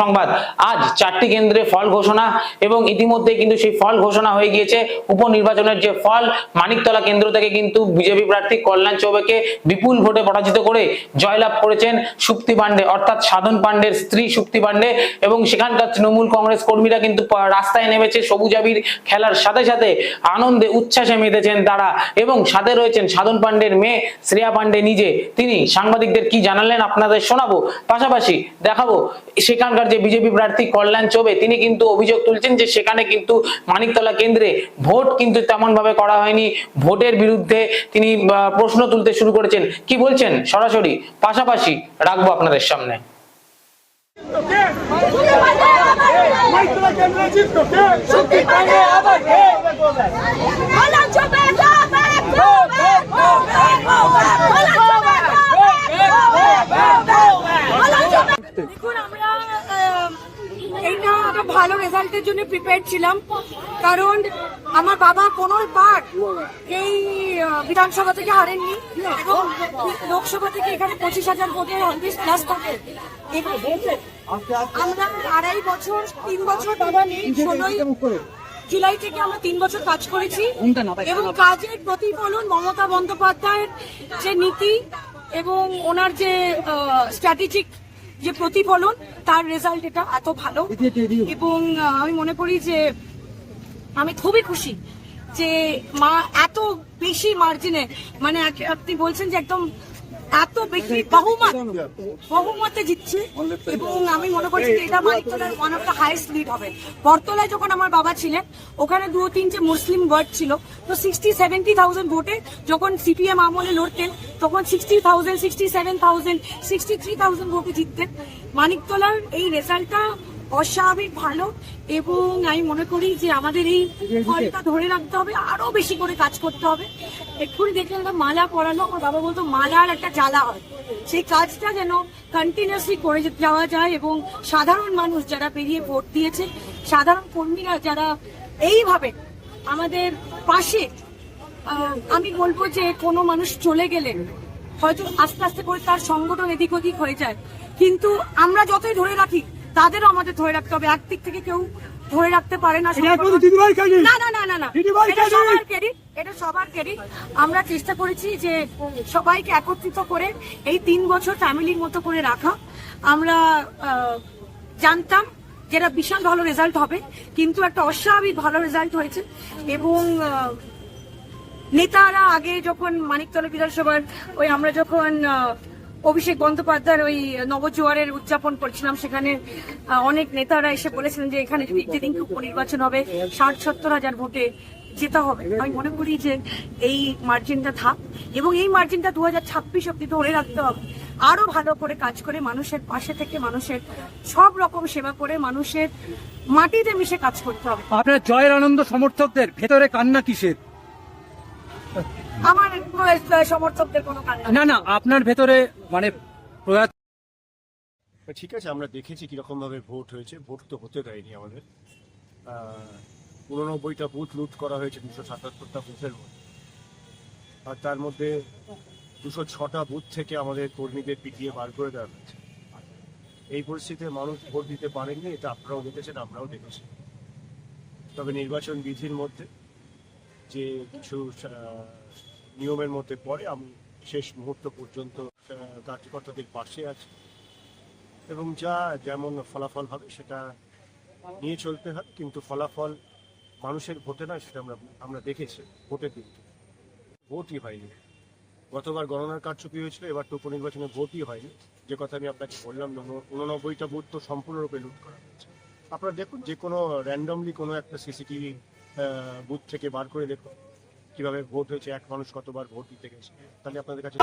সংবাদ। আজ চারটি কেন্দ্রে ফল ঘোষণা এবং ইতিমধ্যে কিন্তু সেই ফল ঘোষণা হয়ে গিয়েছে। উপনির্বাচনের যে ফল, মানিকতলা কেন্দ্র থেকে কিন্তু বিজেপি প্রার্থী কল্যাণ চৌবেকে বিপুল ভোটে পরাজিত করে জয়লাভ করেছেন সুপ্তি পান্ডে অর্থাৎ সাধন পান্ডের স্ত্রী সুপ্তি পান্ডে এবং সেখানকার তৃণমূল কংগ্রেস কর্মীরা কিন্তু রাস্তায় নেমেছে সবুজাবির খেলার সাথে সাথে আনন্দে উচ্ছ্বাসে মেতেছেন তারা। এবং সাথে রয়েছেন সাধন পান্ডের মেয়ে শ্রেয়া পান্ডে নিজে। তিনি সাংবাদিকদের কি জানালেন আপনাদের শোনাবো। পাশাপাশি দেখাবো সেখানকার যে বিজেপি প্রার্থী কল্যাণ চৌবে তিনি কিন্তু অভিযোগ তুলছেন যে সেখানে কিন্তু মানিকতলা কেন্দ্রে ভোট কিন্তু তেমন ভাবে করা হয়নি। ভোটের বিরুদ্ধে তিনি প্রশ্ন তুলতে শুরু করেছেন। কি বলছেন? সরাসরি পাশাপাশি রাখব আপনাদের সামনে। মাইক্রো কেন্দ্রে জিততো কে? শক্তি পাবে আবার কে বলা চবে যাবে গো গো গো বলা চবে বলা চবে দেখুন আমরা আহ, এইটা একটা ভালো জন্য প্রিপেয়ার ছিলাম। কারণ আমার বাবা কোনো বার এই বিধানসভা থেকে হারেননি। এবং লোকসভা থেকে এখানে পঁচিশ হাজার ভোটের অলওয়েজ প্লাস থাকে আমরা আড়াই বছর তিন বছর বাবা নেই ষোলোই জুলাই থেকে আমরা তিন বছর কাজ করেছি। এবং কাজের প্রতিফলন মমতা বন্দ্যোপাধ্যায়ের যে নীতি এবং ওনার যে স্ট্র্যাটেজিক যে প্রতিফলন তার রেজাল্ট এটা এত ভালো। এবং আমি মনে করি যে আমি খুবই খুশি যে মা এত বেশি মার্জিনে মানে আপনি বলছেন যে একদম এত বেশি বহুমত, বহুমতে জিতছে এবং আমি মনে করছি যে এটা মানিকতলার one of the highest lead হবে। বর্তলায় যখন আমার বাবা ছিলেন, ওখানে দু তিনটে মুসলিম ওয়ার্ড ছিল, তো সিক্সটি সেভেন্টি থাউজেন্ড ভোটে যখন সিপিএম আমলে লড়তেন, তখন sixty thousand sixty seven thousand sixty three thousand ভোটে জিততেন। মানিকতলার এই রেজাল্টটা অস্বাভাবিক ভালো এবং আমি মনে করি যে আমাদের এই ফলটা ধরে রাখতে হবে আরও বেশি করে কাজ করতে হবে। এক্ষুনি দেখলাম একটা মালা পরানো আমার বাবা বলতো মালার একটা জ্বালা হয় সেই কাজটা যেন কন্টিনিউসলি করে যাওয়া যায় এবং সাধারণ মানুষ যারা পেরিয়ে ভোট দিয়েছে সাধারণ কর্মীরা যারা এইভাবে আমাদের পাশে আমি বলব যে কোনো মানুষ চলে গেলেন হয়তো আস্তে আস্তে করে তার সংগঠন এদিক ওদিক হয়ে যায় কিন্তু আমরা যতই ধরে রাখি তাদেরও আমাদের ধরে রাখতে হবে একদিক থেকে কেউ ধরে রাখতে পারে না। না না না না না। সবার ক্রেডিট এটা সবার ক্রেডিট আমরা চেষ্টা করেছি যে সবাইকে একত্রিত করে এই তিন বছর ফ্যামিলির মতো করে রাখা। আমরা জানতাম যেটা বিশাল ভালো রেজাল্ট হবে, কিন্তু একটা অস্বাভাবিক ভালো রেজাল্ট হয়েছে। এবং নেতারা আগে যখন মানিকতলা বিধানসভার ওই আমরা যখন অভিষেক বন্দ্যোপাধ্যায়ের ওই নবজোয়ারের উদযাপন করছিলাম সেখানে অনেক নেতারা এসে বলেছিলেন যে এখানে যদি যেদিন উপনির্বাচন হবে, ষাট সত্তর হাজার ভোটে যেতে হবে। আমি মনে করি যে এই মার্জিনটা থাক এবং এই মার্জিনটা দু হাজার ছাব্বিশ অব্দি ধরে রাখতে হবে। আরও ভালো করে কাজ করে মানুষের পাশে থেকে মানুষের সব রকম সেবা করে মানুষের মাটিতে মিশে কাজ করতে হবে। আপনার জয়ের আনন্দ সমর্থকদের ভেতরে কান্না কিসের? আমার সমর্থকদের কোনো কান্না না না আপনার ভেতরে মানে প্রয়াত ঠিক আছে আমরা দেখেছি কীরকম ভাবে ভোট হয়েছে। ভোট তো হতে দেয়নি আমাদের। উননব্বইটা বুথ লুট করা হয়েছে, দুশো সাতাত্তরটা বুথের মধ্যে। আর তার মধ্যে দুশো ছটা বুথ থেকে আমাদের কর্মীদের পিটিয়ে বার করে দেওয়া হয়েছে। এই পরিস্থিতিতে মানুষ ভোট দিতে পারেননি, এটা আপনারাও দেখেছেন, আমরাও দেখেছি। তবে নির্বাচন বিধির মধ্যে যে কিছু নিয়মের মধ্যে পড়ে, আমি শেষ মুহূর্ত পর্যন্ত কার্যকর্তাদের পাশে আছি। এবং যা যেমন ফলাফল হবে, সেটা নিয়ে চলতে হয় কিন্তু ফলাফল মানুষের ভোটে নয়, সেটা আমরা আমরা দেখেছি ভোটের দিন। ভোটই হয়নি। গতবার গণনার কারচুপি হয়েছিল, এবার তো উপনির্বাচনে ভোটই হয়নি। যে কথা আমি আপনাকে বললাম উন- উননব্বইটা বুথ তো সম্পূর্ণরূপে লুট করা হয়েছে। আপনারা দেখুন, যে কোনো র্যান্ডমলি কোনো একটা সিসিটিভি বুথ থেকে বার করে দেখুন, কীভাবে ভোট হয়েছে, এক মানুষ কতবার ভোট দিতে গেছে। তাহলে আপনাদের কাছে